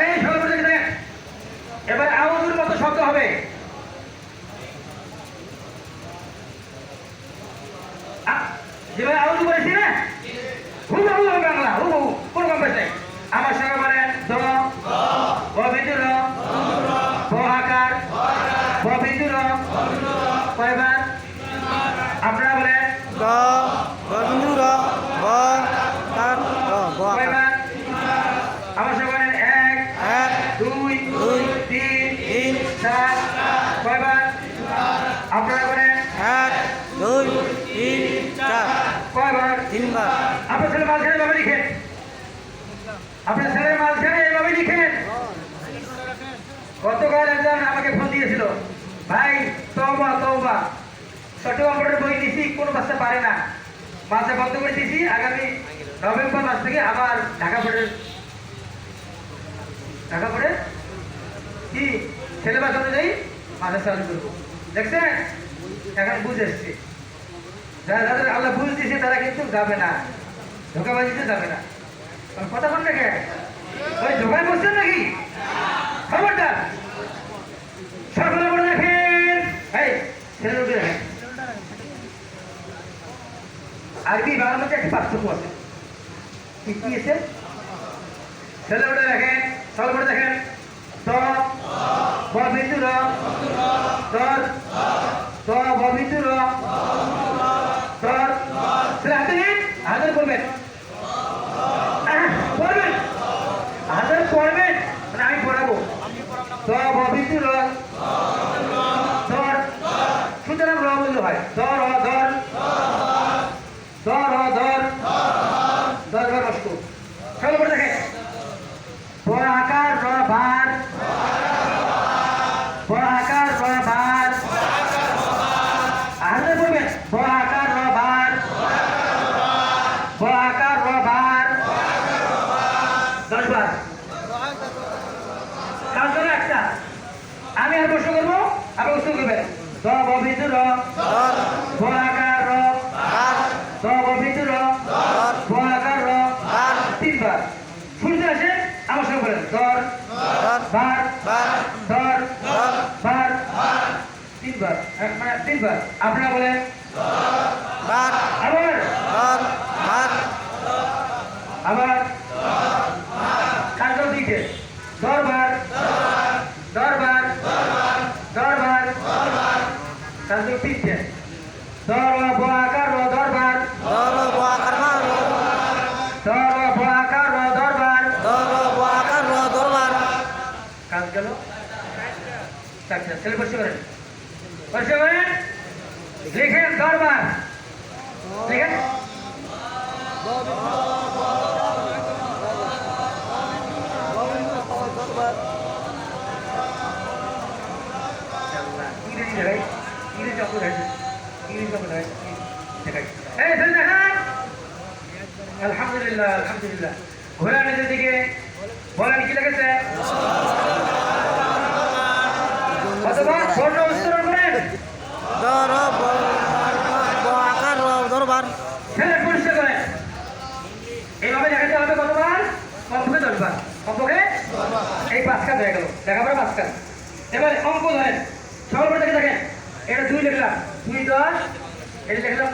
এই দেখেন এবার আউজুর মতো শব্দ হবে। যেভাবে আউজু করেছি না? হুবহু হবে বাংলা, হুবহু। কোন কম পেছে আমার সঙ্গে বলেন, দ ব বিন্দু র ব আকার ব বিন্দু র কয়বার আপনারা বলেন গ বিন্দু র ব তার র ব আকার কয়বার আমার সঙ্গে বলেন এক এক দুই দুই তিন তিন চার গতকাল একজন আমাকে ফোন দিয়েছিল ভাই তওবা তওবা সঠিক অঙ্কের বই দিছি কোনো বাচ্চা পারে না মাসে বন্ধ করে দিয়েছি আগামী নভেম্বর মাস থেকে আবার ঢাকা বোর্ডের ঢাকা বোর্ডে কি সিলেবাস অনুযায়ী মাসে করব দেখছেন? এখন বুঝ এসছে। যারা যাদের আল্লাহ বুঝ দিয়েছে, তারা কিন্তু যাবে না। ধোকাবাজিতে যাবে না। কথা বল দেখে ওই ধোকায় বসছেন নাকি? খবরদার। সকলে বলে দেখেন আরবি বাংলার মধ্যে একটা পার্থক্য আছে। কি কি আছে? ছেলে উঠে দেখেন সকলে বলে দেখেন। দ ব বিন্দু র দর দ ব বিন্দু র দর ছেলে হাতে নিন হাতে করবেন পড়বেন হাতে পড়বেন মানে আমি পড়াবো। দ ব বিন্দু র দর সুতরাং র বললে হয় দর হ দর দর হ দর দর র নষ্ট চলো করে দেখে ব আকার র ভার ব আকার র ভার হাতে পড়বেন ব আকার র ভার ব আকার র ভার দশ বার কাজ করে একটা। আমি আর প্রশ্ন করব আপনি উত্তর করবেন দ ব বিন্দু র দর ব আকার র দ ব বিন্দু র দর ব আকার র বার তিনবার। শুনতে আসে, আমার সঙ্গে বলেন, দর বার বার দর দর বার এক মানে তিনবার। আপনারা বলেন। বার আবার। দর বার আবার। কাজল দিকে দরবার। দরবার। দরবার। কাজল তিনটে দর ব আকার র দরবার। দর ব আকার বার দর ব আকার র দরবার। দর ব আকার র দরবার। কাজ গেল। আচ্ছা ছেলে বসে করেন। বসে করেন লিখেন দরবার লিখেন। আলহামদুলিল্লাহ আলহামদুলিল্লাহ ঘোড়া নিজের দিকে বলেন কি লেগেছে অথবা স্বর্ণ উচ্চারণ করেন দর ব ব আকার র দরবার ছেলে পরিষ্কার করেন এইভাবে দেখাতে হবে কতবার? কমপক্ষে দশবার। কমপক্ষে এই পাঁচ কাজ হয়ে গেল। দেখাবার পাঁচ কাজ এবার অঙ্ক ধরেন। সবার পরে দেখে দেখেন এটা দুই লিখলাম। দুই দশ। এটা লিখলাম